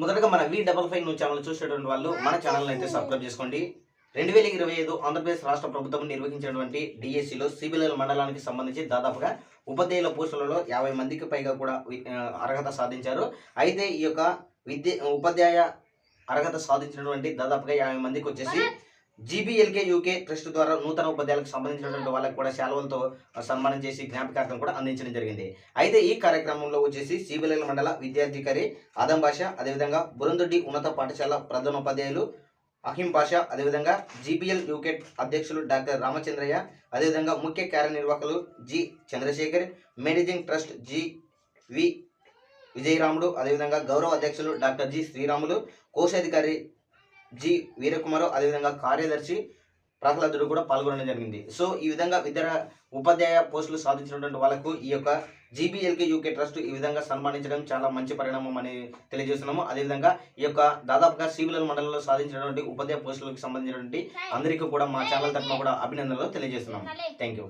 మొదటగా మన V double five news channel చూసేటువంటి వాళ్ళు మన ఛానల్ అయితే సబ్స్క్రైబ్ చేసుకోండి. రెండు వేల ఇరవై ఐదు ఆంధ్రప్రదేశ్ రాష్ట్ర ప్రభుత్వం నిర్వహించినటువంటి డిఎస్సిలో సిబిఎల్ మండలానికి సంబంధించి దాదాపుగా ఉపాధ్యాయుల పోస్టులలో యాభై మందికి పైగా కూడా అర్హత సాధించారు. అయితే ఈ యొక్క విద్య ఉపాధ్యాయ అర్హత సాధించినటువంటి దాదాపుగా యాభై మందికి వచ్చేసి జీబీఎల్కే యూకే ట్రస్ట్ ద్వారా నూతన ఉపాధ్యాయులకు సంబంధించినటువంటి వాళ్ళకి కూడా శాలువలతో సన్మానం చేసి జ్ఞాపకార్థం కూడా అందించడం జరిగింది. అయితే ఈ కార్యక్రమంలో వచ్చేసి సిబిఎల్ మండల విద్యాధికారి ఆదం భాష అదేవిధంగా బురందొడ్డి ఉన్నత పాఠశాల ప్రధానోపాధ్యాయులు అహిం భాష అదేవిధంగా జీబీఎల్ యూకే అధ్యక్షులు డాక్టర్ రామచంద్రయ్య అదేవిధంగా ముఖ్య కార్యనిర్వాహకులు G Chandrasekhar managing trust G V Vijayaramudu అదేవిధంగా గౌరవ అధ్యక్షులు డాక్టర్ జి శ్రీరాములు కోశాధికారి జి వీరకుమారు అదేవిధంగా కార్యదర్శి ప్రహ్లాదుడు కూడా పాల్గొనడం జరిగింది. సో ఈ విధంగా విద్యా ఉపాధ్యాయ పోస్టులు సాధించినటువంటి వాళ్ళకు ఈ యొక్క జీబీఎల్కే యూకే ట్రస్ట్ ఈ విధంగా సన్మానించడం చాలా మంచి పరిణామం అని తెలియజేస్తున్నాము. అదేవిధంగా ఈ యొక్క దాదాపుగా సివిల్ మండలంలో సాధించినటువంటి ఉపాధ్యాయ పోస్టులకు సంబంధించినటువంటి అందరికీ కూడా మా ఛానల్ తరఫున కూడా అభినందనలు తెలియజేస్తున్నాము. Thank you